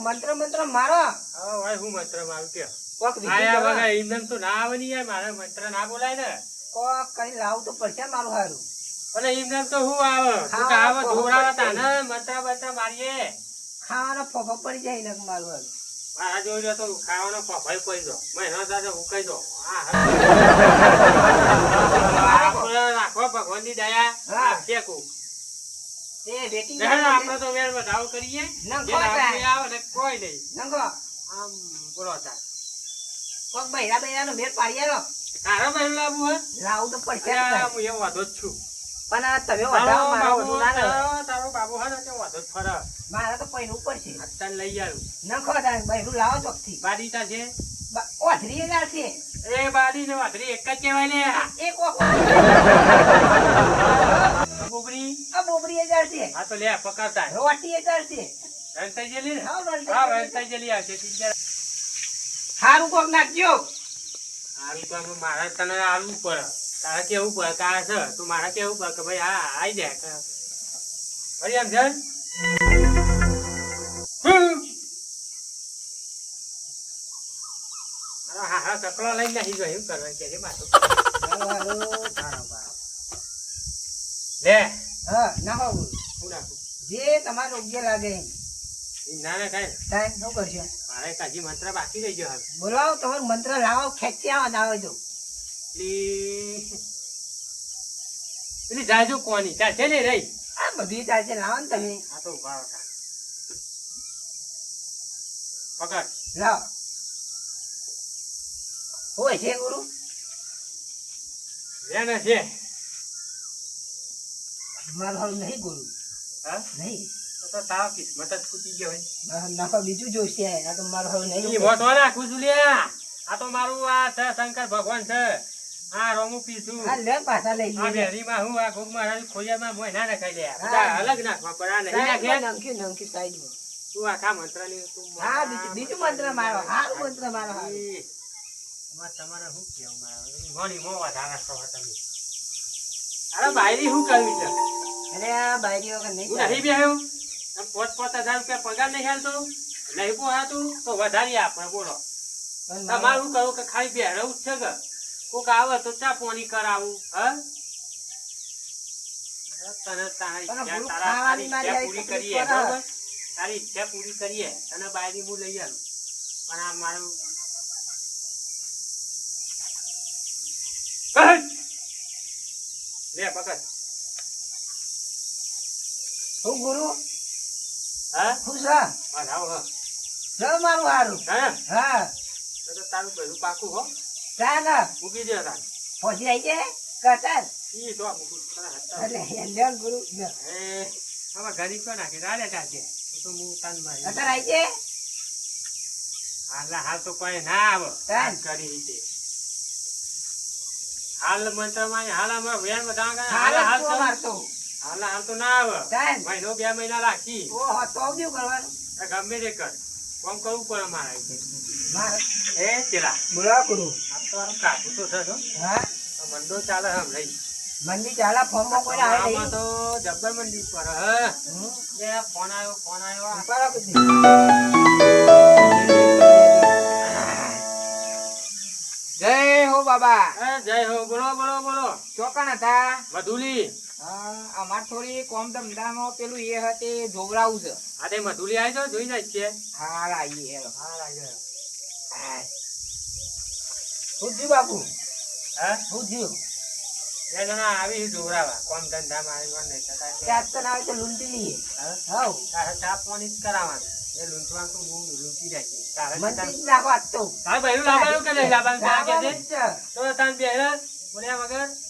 મંત્ર મંત્ર મારો. હવે ભાઈ હું મંત્ર મારું કે. કોક આયા વગર એમને તો ના આવે યાર મારે મંત્ર ના બોલાય ને. કોક કઈ લાવું તો પડશે મારું હારું. અને એમને તો શું આવે? કોક આવે જોવડાવવા તા મંત્ર મંત્ર મારીએ. ખાવાનો ફોફો પડી જાય ને મારું હારું. મારા જોઈ રહ્યો તો ખાવાનો પભાઈ પડી દો મહિનો સાથે ઉકાઈ દો હા રાખો ભગવાનની દયા. હા. ફેંકું. એ વેટિંગ આપણે તો વેર વધાવો કરીએ ના, જે કોઈ આપણે કાંઈ. આવે ને કોઈ નહીં નંગો આમ બોલો તાર. કોક બૈરા બૈરા નો પાડી આલો તારા બહેન લાવવું હે? લાવું તો પડશે જ અરે, ભાઈ. હું એવો વાંધો જ છું. પણ આ તમે વધાવો મારો વધુ ના તારો- તારો બાબુ હે ને તે વાંધો જ ફરે. મારે તો પૈનું પડશે અત્યારે લઈ આવું. નખો તારે બૈરું લાવો ચોકથી બાડી તાર છે? ઓથરી એ બાડી ને વાંદરી એક જ કહેવાય ને એક કોક બોબડી. આ બોબરી હજાર છે હા તો લે, પકડતા રોટી છે. રણતાઈ? હાવ હા. રણતાઈ આવશે. હારું કોક નાખજો. હારું તો હવે મારે તને આવવું પડે. તારે કેવું પડે? કે છે? તું મારે કેવું પડે કે ભાઈ હા આઈ જાય ભાઈ એમ હા હા ચકલો લઈને નાખી ગયો એમ કરવા કે માથું. લે. હા ના ગુરુ. નાખું જે તમારે યોગ્ય લાગે ના ના ખાય તાન શું કરશો? મારે કાજી મંત્ર બાકી રહી ગયો હાલ બોલાવો તમારો મંત્ર લાવો ખેંચી આવો ને આવે પેલી પેલી કોની? ત્યાં ને રહી? આ બધી ચાલશે લાવો ને તમે. આ તો ઊભા પકડ. લાવો. હોય છે ગુરુ? મારું નહીં ગુરુ. હા? નહીં. તો તો તારો કિસ્મત જ ફૂટી ગયો હોય. નાખો બીજું જોઈશે આ તો મારું નહીં નાખું છું આ તો મારું આ છે શંકર ભગવાન છે. હા રોમું પીશું આ લે પાછા લઈ આ જઈએ બેરીમાં હું આ ગોગ મોય ના નખાઈ લે. બધા અલગ નાખવા પડે આ નહીં નાખે? તું આખા મંત્રની તું હા બીજું બીજું મંત્ર મારો હારું મંત્ર મારો. તમારે શું કેવું મારે? ઘણી મો વધારે છો તમે. અરે બાયરી શું કરવી છે? અરે આ બાયરી વગર નહીં હું ચાલે. નહીં આમ પોત પોત હજાર રૂપિયા પગાર નહીં હાલતો નહીં પોહાતું તો વધારી આપણે બોલો. તમારું કરું કે ખાલી બેહરવું છે કે? કોક આવે તો ચા પાણી કરાવું હા? તને તારી પૂરી કરીએ તારી ઈચ્છા પૂરી કરીએ અને બાયરી હું લઈ આવું પણ આ મારું. લે પકડ. હું ગુરુ? હા? હું વધાવો હા મારું હારું. હા? હા. તો તો તારું બધું પાકું હો. ચાલ મૂકી દે તાર. પહોંચી આવી છે કતાર ઈ તો મૂકું. એટલે હેન્ડલ ગુરુ લે. હવે ઘરી કો નાખી? રાલે ચાલશે તો હું તાન મારી કતાર આવી છે હાલ હાલ તો કોઈ ના આવો. તાન. કરી રીતે હાલ મંત્રમાં હાલમાં વેણમાં હાલ હાલ તો તો. મારતો હાલ હાલ તો ના આવે. મહિનો બે મહિના રાખી. ઓહો તો શું કરવાનું? ગમે તે કર. કોમ કરવું પડે મારે. મારે. એ ચેલા. બોલાવો ગુરુ આ તો આમ કાકું તો છે હા. આ ચાલે હમ લઈ મંદી ચાલા ફોર્મમાં કોઈ આવે નહીં. તો જબ્બર મંડી પર હે. ફોન આવ્યો ફોન આવ્યો. જય હો બાબા. જય હો. બોલો બોલો બોલો. ચોકણ હતા? મધુલી. અમાર થોડી કોમ ધંધામાં પેલું એ હતે જોવરાવું છે. હા તે મધુલી આવી તો જોઈ જાય છે હા આવીએ હેલો. હા. લાગે હું બાપુ? હા? સુજી એ જણા આવી જોવરાવા કોમ ધંધા માં નહીં થતા તો ના આવે તો લૂંટી લઈએ. હા? તારે ચા પાણી જ કરાવવાનું. એ લૂંટવાનું તો હું લૂંટી જાય છે. તારે તાર- નાખો આજ તો તારે બહેરું લાવવાનું કે નહીં લાવવાનું. તો તાન બેહરે, બોલ્યા વગર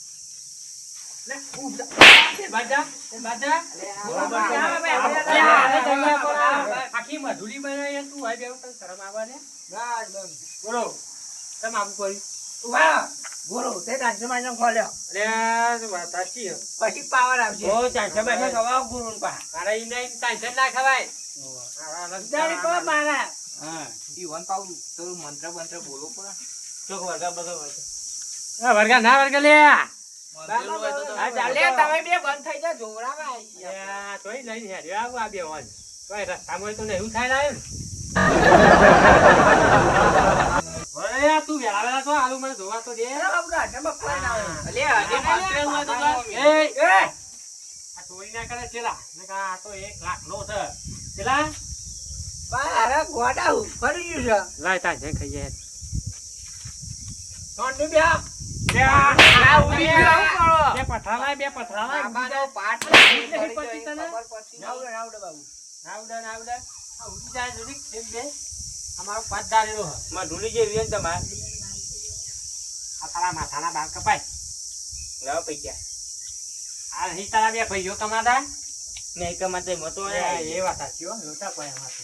આખી મધુરી બનાવી તું હોય બેવું તને શરમ આવે ને. બોલો કેમ આવું કર્યું વાહ, ગુરુ, તે ડાન્સમાં ખોલ્યો છે. પછી પાવર આવશે ઓ, ચાલશે બેઠો ખવાવ ગુરુ પા મારા ઈ ના ખવાય બોલો લે તમે બે બંધ થઈ જાઓ જોવરાવા ગયા. તોય લઈને હેડ્યો આવું આ બે વાન. તોય રસ્તામાં તો ને એવું થાય લાયો ને. તું વહેલા વહેલા તો આલુ મને જોવા તો દે. ના આ તો બાપાનો તો- એ, એ, ચોરી ના કરે ચેલા. ને આ તો એક લાખનો છે. ચેલા? મારા ગોડા ગયું છે. લાય ખાઈએ. બે આ- ગયું, કરો. બે પથરા લાય, બે પથરા લાય. બાબાનો પાઠ નહીં પડી તને? આવડે, આવડે બાબુ. આવડે આવડે. ઉડી જાય જોડી એક બે. અમારો પાઠ દારેલો છે. માં ઢૂલી જે ને તમારે આ તારા માથાના બાલ કપાય લાવ પૈસા આ નહીં તારા બે ભાઈઓ કમાતા નહીં કમાતે મતો એ એ વાત સાચી હો લોટા પડે માથે.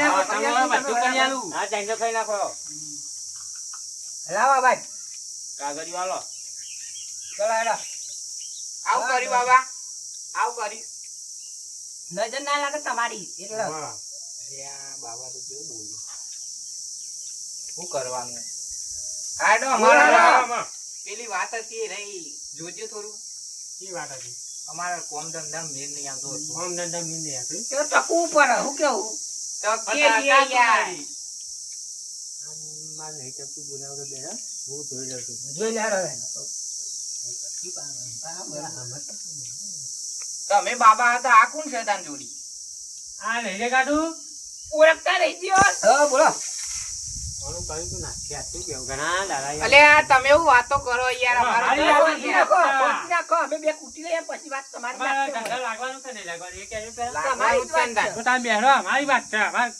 નાખો, ખાઈ નાખો, બધું કરી આલું. હા ચાંગો ખાઈ નાખો લાવો ભાઈ. કાગળિયો હાલો ચલા હેડો. આવું કર્યું બાબા. આવું કર્યું. નજર ના લાગે તમારી એટલે બાબા તો કેવું બોલ્યું શું કરવાનું? હાડો અમારા પેલી વાત હતી એ રહી. જોજો થોડું. શી વાત હતી? અમારા કોમ ધંધા મેન નહીં આવતો કોમ ધંધા મેન નહીં આવતો. તો ટકવું ઉપર હું કેવું? ટકે યાર. મારી. નહીં બોલાવ કે બેન, હું જોઈ લઉં છું. જોઈ લે તમે બાબા હતા આ કોણ છે તાન જોડી આ લઈ લે કાઢું. ઓળખતા રહી ગયો હા બોલો તમે એવું વાતો કરો યાર અમારો મારી તો વાત પહોંચી નથી નાખો, આપતા. પહોંચી નાખો. અમે બે કૂટી લઈએ પછી વાત તમારી લાગવાનું લાગવાનું એ પહેલા. વાત તો તમે બેહરો, અમારી વાત છે અમાર.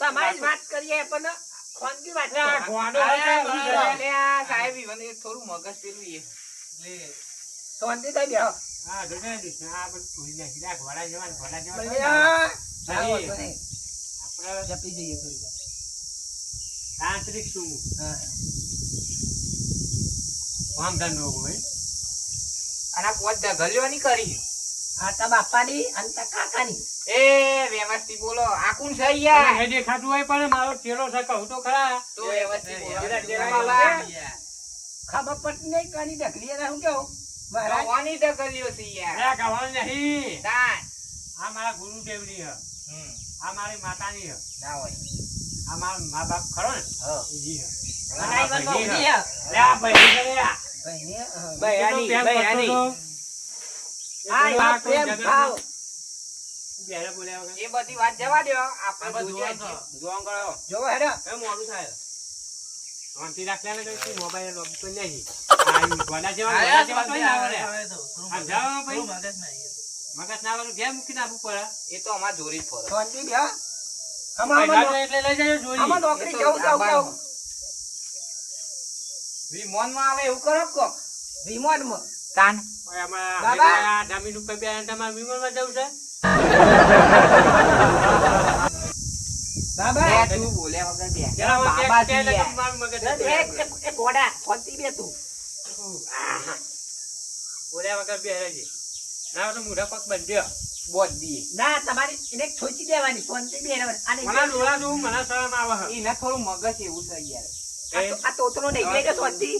તમારી વાત કરીએ પણ ખોનગી વાત છે. ગોડો સાહેબ ઈવન થોડું મગજ પેલું એ શાંતિ થઈ બેહો. હા, આ નાખી. આપણે જપી જઈએ થોડી. તાંત્રિક શું? હા. કામ ધંધો હોય. અને પોત કરી આ તા બાપાની અને તા કાકાની એ વ્યવસ્થિત બોલો આ કોણ છે યાર દેખાતું હોય પણ મારો ચેલો છે કહું તો ખરા તો વ્યવસ્થિત બોલો. ખબર પડતી નહીં કાની ઢકલી એને શું કેવું? ભગવાનની ઢગલીઓ છે યાર. અરે, નહીં. તાન. આ મારા ગુરુદેવની. હમ. આ મારી માતાની હ. ના હોય. આ મારા મા બાપ ખરો ને? હા. ભાઈને, હા. જોવો હેડો. મોડું થાય. શાંતિ રાખલા ને કઈ મોબાઈલ લોક તો નહીં આ ગોડા જેવા ગોડા જેવા તો ના આવડે. આ જાઓ ભાઈ. મગજ ના આવવાનું ઘેર મૂકીને આવવું પડે. એ તો અમાર જોરી જ ફરો શાંતિ બે આમાં પૈસા આમાં તો એટલે લઈ જજો જોઈ. આમાં નોકરી જવું છે આવું કેવું? વિમાનમાં આવે એવું કરો તાન. આમાં જમીન ઉપર બે તમારે વિમાનમાં જવું છે? બાબા તું બોલ્યા વગર બે બાબા કે- કે છીએ. એટલે મારું મગજ એ- એ- એ ઘોડા શાંતિ બે તું બોલ્યા વગર બે રહેજે. ના તો મોઢા પગ બંધ્યો. બોધ દીએ ના તમારી એને છોચી દેવાની શાંતિ બે રહેવાની. મને ડોળા જોવું મને શરમ આવે એને થોડું મગજ એવું છે યાર આ તોતરો નહીં શાંતિ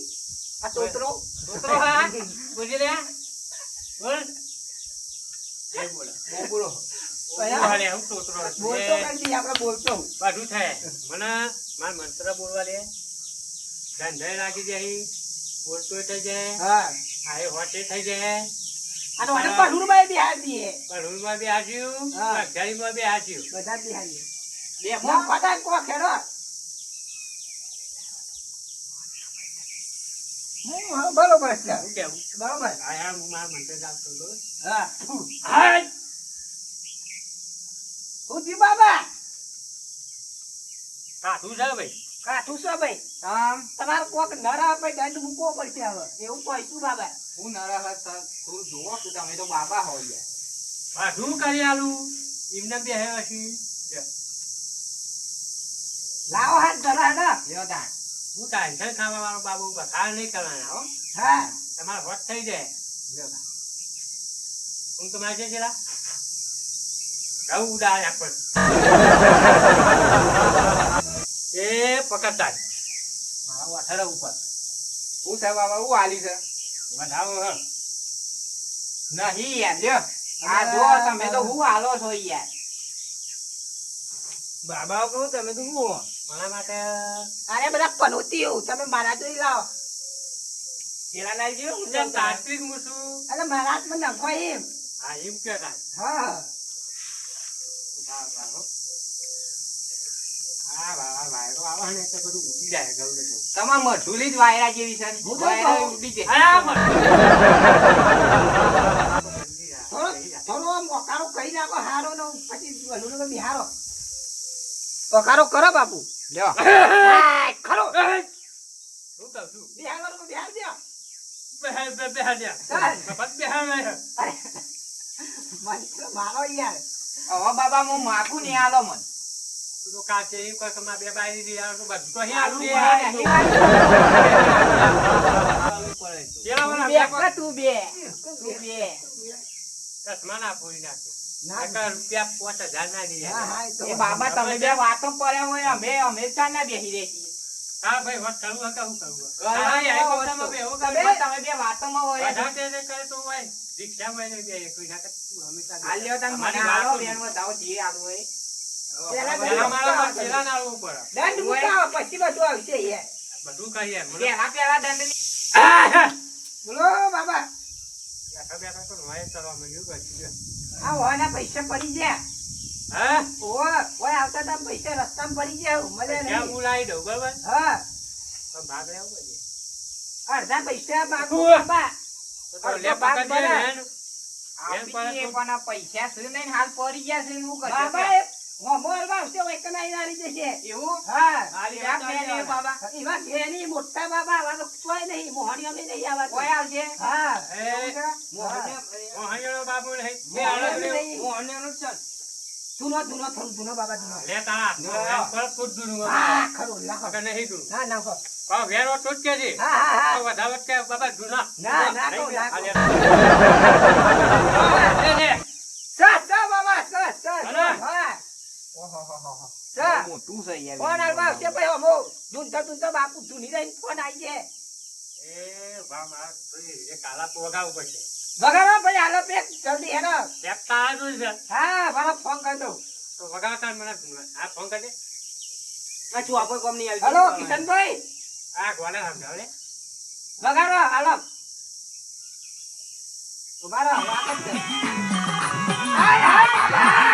આ તોતરો હા? બોલી. બોલ. બોલો હું હાલે, હું છોકરો છું. બોલતો એ કરી દઈએ આપણે બોલતો બધું થાય. મને મારા મંત્ર બોલવા દે. ધંધે લાગી જાય બોલતો થઈ જાય. હા. આ હોટે થઈ જાય. અને ઓને પઢુરમાં બિહાર દઈએ. કઢુમાં બી હાચ્યું હા. અગિયારીમાં બી હાચ્યું બધા જ બે મોં ફટા કો ખેડો બરોબર છે. બરોબર. આ હું મારા મંત્ર હતો. હા. હાય! જી બાબા. કાઠું છે ભાઈ? કાઠું છો ભાઈ. આમ? તમારે કોક નરા ભાઈ દંડ મૂકવો પડશે હવે. એવું કહીશું બાબા. હું નરહત તું જોવો છું તમે તો બાબા હો યાર. કાઠું કરી આલું? એમને બે હે હશી લાવો હાથ ધરા ને લ્યો તાણ હું ટાઈશન ખાવા વાળો બાબુ બખાર નહીં કરવાના હો? હા. તમારે હોટ થઈ જાય. હું તમારે મારે છે ઘઉં ઉડાડ્યા પણ એ પકડતા મારા વાઠારા ઉપર હું છે બાબા હું આલી છે વધાવો નહીં યાર લ્યો આ જો તમે તો હું આલો છો યાર બાબા કહું તમે તો શું મારા માટે અરે બધા પનોતીઓ તમે મારા જોઈ લાવો કેળા ના ગયો હું તાત્વિક અરે મારા હાથમાં નખો એમ હા એમ કે હા બાબા વાયરો આવે ને એટલે બધું ઉડી જાય ઘઉં તમાર મઠુલી જ વાયરા જેવી છે ને. હું તો વાયરા ઉડી જાય. આ થોડો થોડો મોકારો કરી નાખો હારો ને પછી વલુનો બિહારો. પકારો કરો બાપુ. લ્યો. ખરો. હું કહું છું. બિહારો. બસ તો મારો યાર. હવે બાબા હું માખું નહીં આલો મન. બાબા તમે બે વાતો પડ્યા હોય અમે અમે ચાર ના બેસી રહી હા ભાઈ, વાત કરવું હોય કે હું હોય? કરો, હા, કરો, આ બે એવું તમે તમે બે વાતોમાં હોય. તે તે કરે તો હોય. રિક્ષામાં એને બે કોઈ ના તું હંમેશા બે. હાલ મને અમારી બેન બતાવો જે આલુ હોય. દંડ મુકાવો પછી બધું આવશે યાર બધું કહીએ. પેલા પેલા દંડ બોલો બાબા. બેઠા બેઠા તો નવાઈ કરવા માંડ્યું પછી. આ હોના પૈસા પડી ગયા. હા? ઓય ઓય આવતા તા પૈસા રસ્તામાં પડી ગયા મળે ત્યાં નહીં. હું લાવી દઉં, બરાબર? હા. તો ભાગ લેવો પડે. અડધા પૈસા બાપુ બાબા. ને. પૈસા છે નહીં હાલ પડી ગયા છે હું કરશે બાબા એ હોમોરમાં હોય કે નહીં જશે એવું હા એ બાબા એવા ઘેરની મોટા બાબા આવા તો કોઈ નહીં મોહણીઓને નહીં આવવા કોઈ આવશે હા એ, બાબુ નહીં. બે મોહણીઓ હાલો લે. નહીં. મોહનેનું જ છે ને. જૂનો જૂનો થોડું જૂનો બાબા જૂનો લે તારા. પર તું જ હા ખરું નાખો પકડ નહીં દૂરું. ના નાખો પાછો વેરો તું જ હા હા હા તો કે બાબા જૂના. ના, નાખો, નહીં, નાખો. લે. લે, લે. સા સા બાબા સા સા હા મોટું છે યાર ફોન આલવા આવશે ભાઈ અમો દૂધતા દૂધતા બાપુ ધૂની રહીને ફોન આવી જાય એ બા મારા એ કાલા પોગાવું પડશે. વગાડો ભાઈ હાલો પેક જલ્દી હેડો. તારા જ છે. હા મારો ફોન કરી દઉં. તો વગાડતા મને આ ફોન કરજે. આ ચોપર કોમ નહીં આવી હલો કિશનભાઈ. આ ગોળે સમજાવ વગાડો હાલો. ઉભારો વાત જ કર. હાય, હાય,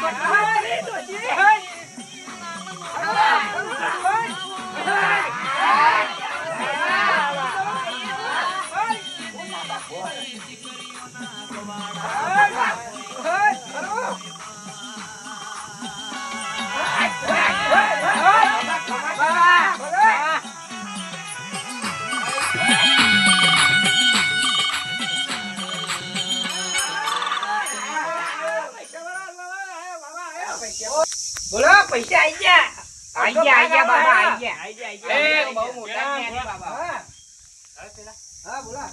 બાબા, બોલો પૈસા આઈ ગયા. આઈ ગયા આઈ ગયા બાબા આઈ ગયા આઈ ગયા. આઈ બહુ મોટા જ્ઞાની બાબા. હા. હવે પેલા? હા બોલો.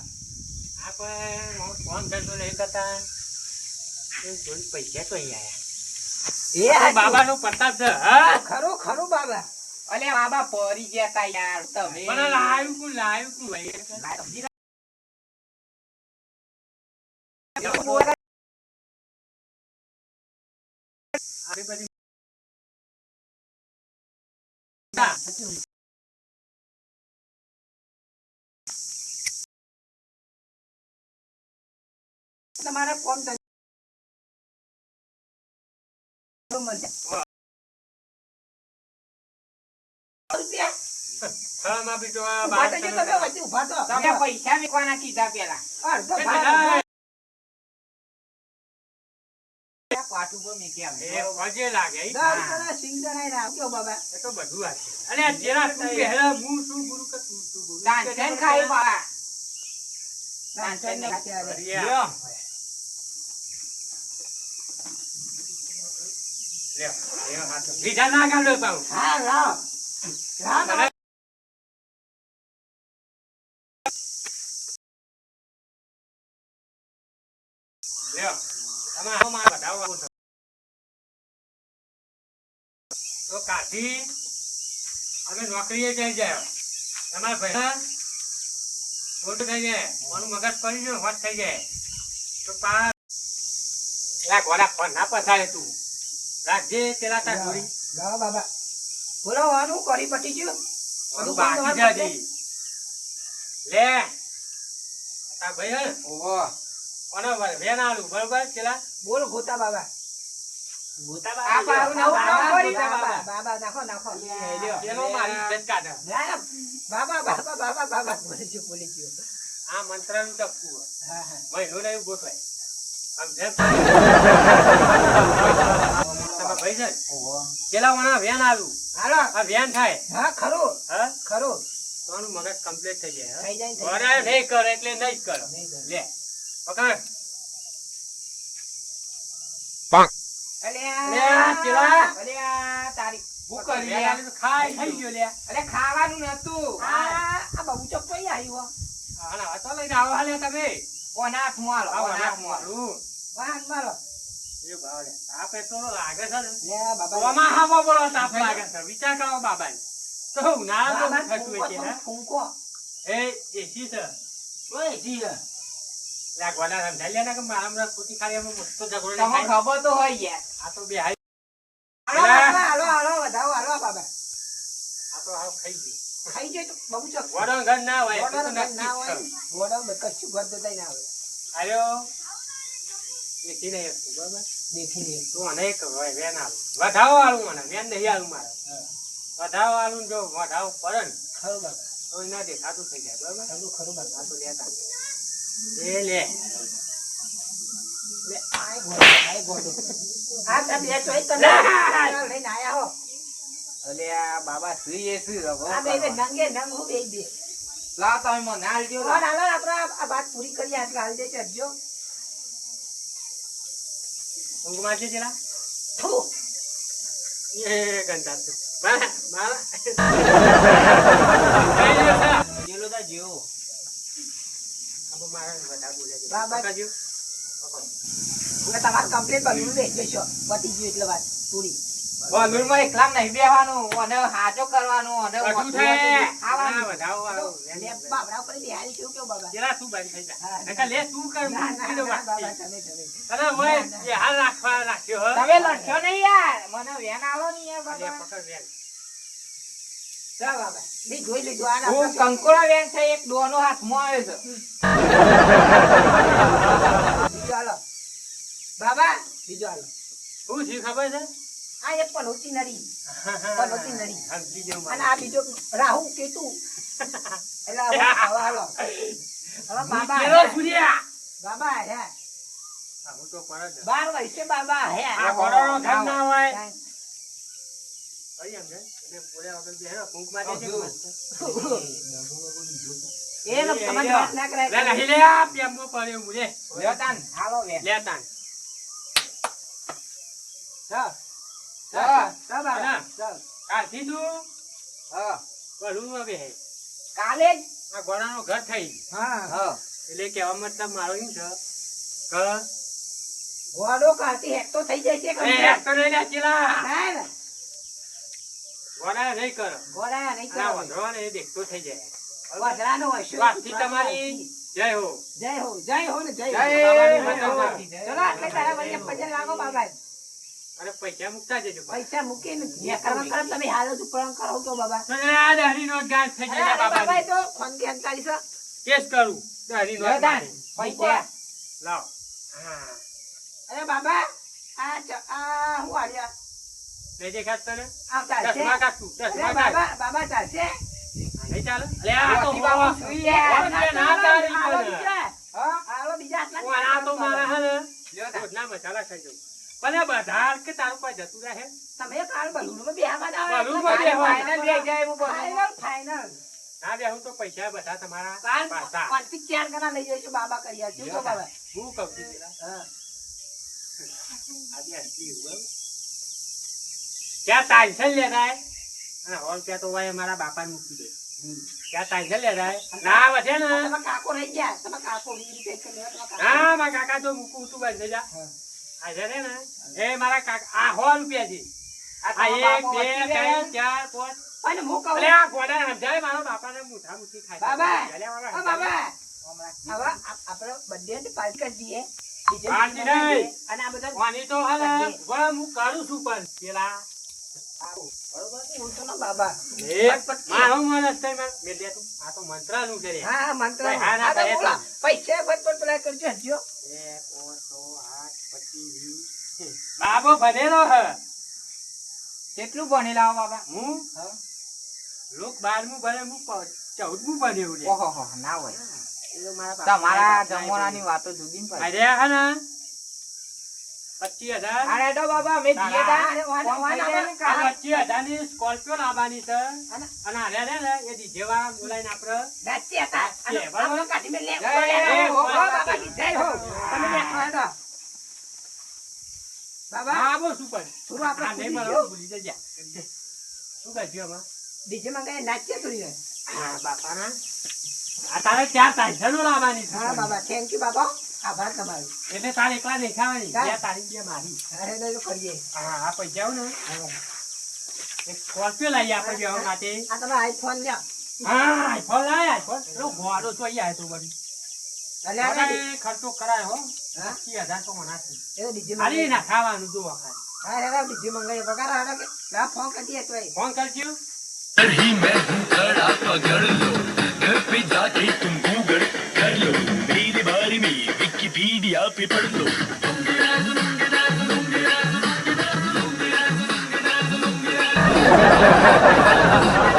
આ કોઈ ફોન કરતો નહીં કરતા પૈસા તો અહીં આયા. એ આ હાચું. બાબાનો પ્રતાપ છે હા. ખરું ખરો બાબા. અલે બાબા પરી ગયા તા યાર તમે. પણ લાવ્યું કુ લાવ્યું કુ ભાઈ? બધી ઊભા કોમ તમે પૈસા મેકવાના કીધા પેલા. કેમ? એ લાગે ઈ. બાબા. એ તો બધું છે. તું પહેલા હું શું ગુરુ કે તું શું ગુરુ? ખાઈ ને હાથો. બીજા ના ગાંડો પાઉં. હા મને લ્યો, તમે આવો મારે બતાવો આવું તો. તો કાઢી અમે નોકરીએ જઈ જાય. તમારા ભાઈ મોટું થઈ જાય. મારું મગજ પડી ગયું હોત થઈ જાય. તો પા પેલા ઘોડા ફોન ના પથારે તું. રાખજે પેલા તાર લાવ બાબા બોલો આનું કરી પટી ગયું? બધું બાકી જાજી લે. તા ભાઈ ઓહો. કોનો વેન આલું બરોબર? પેલા બોલ ગોતા બાબા. આ ના, ટપકું મહિનો ને ગોઠવાય પેલા વાળા વેન આવ્યું હાલો. આ વેન થાય. હા ખરું. હા? ખરું. તો આનું મગજ કમ્પ્લીટ થઈ જાય થઈ જાય વરાય નહીં કરે એટલે નહીં કરો. લે પકડ. અલ્યા, ખાવાનું નતું. આ બહુ તો લઈને આવો હાલે તમે. મારું. વાહન મારો પેટ્રોલ લાગે છે ને. બાબા હામો બોલો તાપ લાગે છે. વિચાર કરો બાબા તો ઉનાળામાં થતું હોય છે હે? ફૂંકો. એ એસી છે? ગોડા સમજાઈ લે ને કે મારા હમણાં ખોટી ખાલી એમાં મસ્તો ઝઘડો તમને ખબર તો હોય યાર. આ તો બે હાઈ હાલો હાલો હાલો વધાવો હાલો બાબા. આ તો હાવ ખાઈ ગઈ. ખાઈ જાય તો બહુ ચોક ગોડા ઘર ના હોય એટલું તો ના હોય છે. કશું ઘર તો ના આવે આર્યો એસી નહીં હતું બરાબર? દેખી લે તું મને એક વેન આલું. વધાવો આલું મને વેન નહીં આલું મારે. વધાવો આલું ને જો વધાવો પડે ને ખરું બાબા. તો એના દેખાતું થઈ જાય બરાબર? ખરું ખરું બાબા. તો લેતા એ લે. લે આય ગોડો આય ગોડો. આ તા બે ચોઈ તમે લઈને આયા હો. અલે આ બાબા સુઈ એ સુઈ રહો આ બે નંગે નંગ હું બે બે. લાવ તમે મને હાલ હાલો લાવ. હાલો આપણે આ વાત પૂરી કરીએ એટલે હાલ દે ચડજો ઊંઘ મારજે જરા. થુ એ ગંધા તું. મારા મારા? જેલો તા જેવો. આમાં મારા બધા બોલે છે. બાબા. પકડજો. એટલે તમારે કમ્પ્લીટ બનવું દે જશો પતી ગયું એટલે વાત પૂરી બંદૂરમાં એકલામ નહીં બેહવાનું અને હાચો કરવાનું અને બધું થાય. ઓછું વધાવો વાળો. બાબરા ઉપર બિહારી કેવું કેવું બાબા? જરા તું બંધ થઈ જા. હા. લે તું કર, ના હું ના કીધું ના બાબા તમે તમે. અરે ઓય, એ રાખવા રાખ્યો તમે લડશો નહીં યાર. મને વેન આલો નહીં યાર બાબા. પકડ વેન. જોઈ લીધું આ હું કંકોડા વેન છે એક ડોનો હાથમાં આવ્યો છે. બીજો બાબા. બીજો હાલો. શું થયું ખબર છે? આ એક પનોતી નરી. પનોતી નરી. અને આ બીજો રાહુ કેતુ. એટલે હવે હવે હાલો. હવે બાબા. સૂર્યા. બાબા હે. હા, હું તો બાર વર્ષે બાબા હે. આ ના હોય. કાલે જ? આ ઘોડાનું ઘર થઈ. હા. હા. એટલે કેવા મતલબ મારો એમ છે કે ઘોડો કાઢી હેક તો થઈ જાય છે તો નહીં? લે, ચીલા. ના, ના. નહીં કરો ઘોડા નહીં કરો. વંધરો એ દેખતો થઈ જાય વાદળાનો હશો. વાતથી તમારી જય હો જય હો જય હો ને જય હો. જય બાબાની હો. મતલબ ચલો આટલે તારા વચ્ચે પજન લાગો બાબા અને પૈસા મુકતા જજો પૈસા મૂકીને ને કરવા કરવા તમે હાલ જ ઉપરણ કરો તો બાબા આ દહરીનો જ ગાંઠ થઈ જાય અરે બાબા છે. કેસ કરું. પૈસા લાવ હા અરે બાબા આ આ હું હાલ્યા લઈ ખાસ તને ચશ્મા કાઢ તું, ચશ્મા કાઢ. બાબા બાબા ચાલશે નહીં ચાલે? અલે આ તો બાબા હોવા. સુઈ ગયા. હોવા દે, ના તારી હાલો બીજા. હા હાલો બીજા હાથમાં હું આ તો મારા હે ને લ્યો મસાલા ખાઈ જાઉં. પણ બધા કે તારું પાસે જતું રહે તમે કાલ બલૂનમાં બેહવા ના બલૂનમાં બેહવા. ફાઇનલ બે જાય એવું ફાઇનલ ફાઇનલ ના બેહું તો પૈસા બધા તમારા કાલ પાંચથી ચાર ગણા લઈ જઈશું બાબા કરી. બાબા? હું કહું છું પેલા. હા. ત્યાં લેતા અને તો ભાઈ અમારા બાપાને મૂકી દે. ત્યાં તાંજલ લેતા ના વધે ને. તમે કાકો રહી ગયા? તમે કાકો વીસ રૂપિયા એક લેવા, તમે કાકો. હા મારા કાકા તો મૂકું તું બંધ જા. આ છે ને એ મારા કાકા આ સો રૂપિયા છે. આ એક બે ત્રણ ચાર પાંચ. અને હું કહું આ ગોડા સમજાય મારા બાપાને મુઠા મુઠી ખાય બાબા! ઓ બાબા! હવે આપણે કરી દઈએ. પાર્ટી નહીં. અને આ બધા વાની તો હે ને. હું કરું છું પણ. પેલા બાબા ના, ભણેલો હે. કેટલું ભણેલા બાબા? હું. લોક બારમું ભણે હું ચૌદમું ઓહો ના હોય. તમારા બાપા જમવાનાની વાતો જુદી પડે. અરે હે ને. પચીસ હજાર અરે તો બાબા અમે જીએ ને આવે. સ્કોર્પિયો લાવવાની છે અને રે ને એ વાળા બોલાવીને બાબા, જય હો. તમે બેઠો હતા. બાબા બાબો શું પણ થોડું આપણે આ નહીં કૂદી મળે, ગયો. ભૂલી જજે. શું કરશું આમાં? DJ મંગાવીને નાચીએ થોડી વાર. હા, બાપાના. આ તારે ચાર તારીખ લાવવાની છે. હા બાબા થેન્ક યુ બાબા આભાર તમારો. એટલે તારે એકલા દેખાવાની. બે તારી બે મારી. અરે તો કરીએ. હા આ પૈસા ને. એક સ્કોર્પિયો લઈએ આપણે બે માટે? આ તમે આઈફોન લ્યા. હા આઈફોન લાય આઈફોન લો ગોડો તો અહીંયા તો બરી ખર્ચો કરાયો હો. એસી હજાર તો મના છે ડીજે ના ખાવાનું જો વખત અરે રે ડીજે મંગાય ફોન કરી તો ફોન કરજો. અરે பீடியா பிற்படுத்தும் Ha ha ha ha!